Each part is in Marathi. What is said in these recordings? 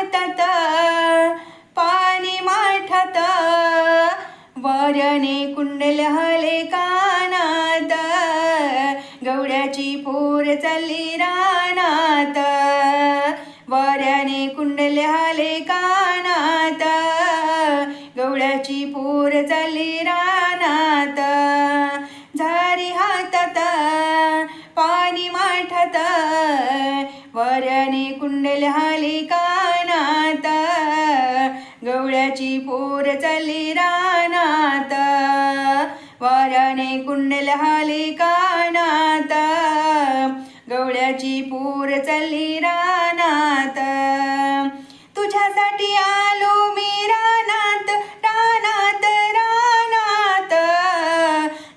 हातात पाणी माठात वाऱ्याने कुंडल हले कानात गवड्याची पोर चालली रानात. वाऱ्याने कुंडल हले कानात गवड्याची पोर चालली रानात. झारी हातात पाणी माठात वरणे कुंडल हाली गवळ्याची पोर चालली रानात. वाऱ्याने कुंडल हाली कानात. गवळ्याची पोर चालली रानात. तुझ्यासाठी आलो मी रानात रानात रानात.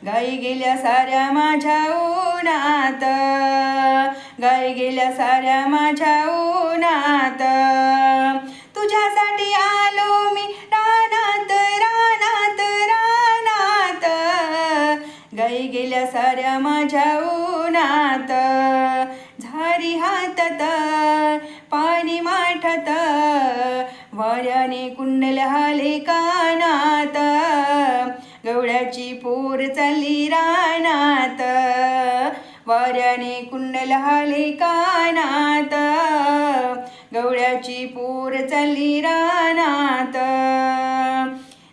गाई गेल्या साऱ्या माझ्या उन्हात. गाई गेल्या साऱ्या माझ्या उन्हात. तुझ्यासाठी आलो मी. रानात रानात रानात. गाई गेल्या साऱ्या माझ्या उन्हात. झारी हातात पाणी माठात. वाऱ्याने कुंडल हाले कानात. गवळ्याची पोर चालली रानात. वाऱ्याने कुंडल हाले कानात. गवळ्याची पोर चालली रानात.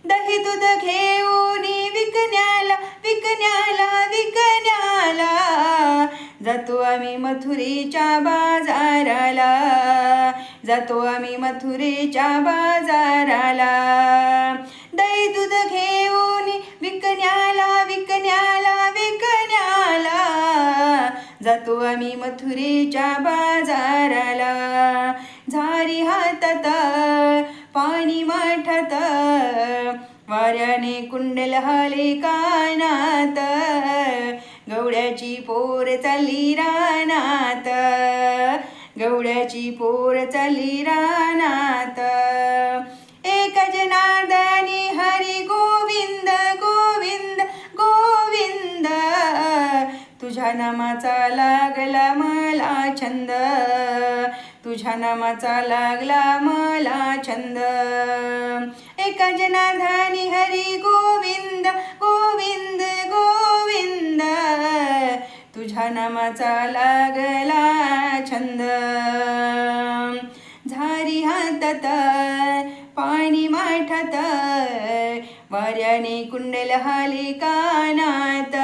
दही दूध घेऊन विकण्याला विकण्याला विकण्याला. जातो आम्ही मथुरीच्या बाजाराला. जातो आम्ही मथुरीच्या बाजाराला. दही दूध घेऊन विकण्याला विकण्याला विकण्याला. जातो आम्ही मथुरीच्या बाजाराला. हातात पाणी माठात वाऱ्याने कुंडल हाले कानात गवड्याची पोर चालली रानात गवड्याची पोर चालली रानात एक जनार्दनी हरी गोविंद गोविंद गोविंद तुझ्या नामाचा लागला मला छंद. तुझ्या नामाचा लागला मला छंद. एका जनाधानी हरी गोविंद गोविंद गोविंद. तुझ्या नामाचा लागला छंद. झारी हातात पाणी माठात वाऱ्याने कुंडल हाले कानात.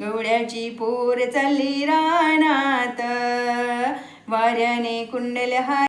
गवड्याची पोर चालली रानात. वाऱ्याने कुंडल हा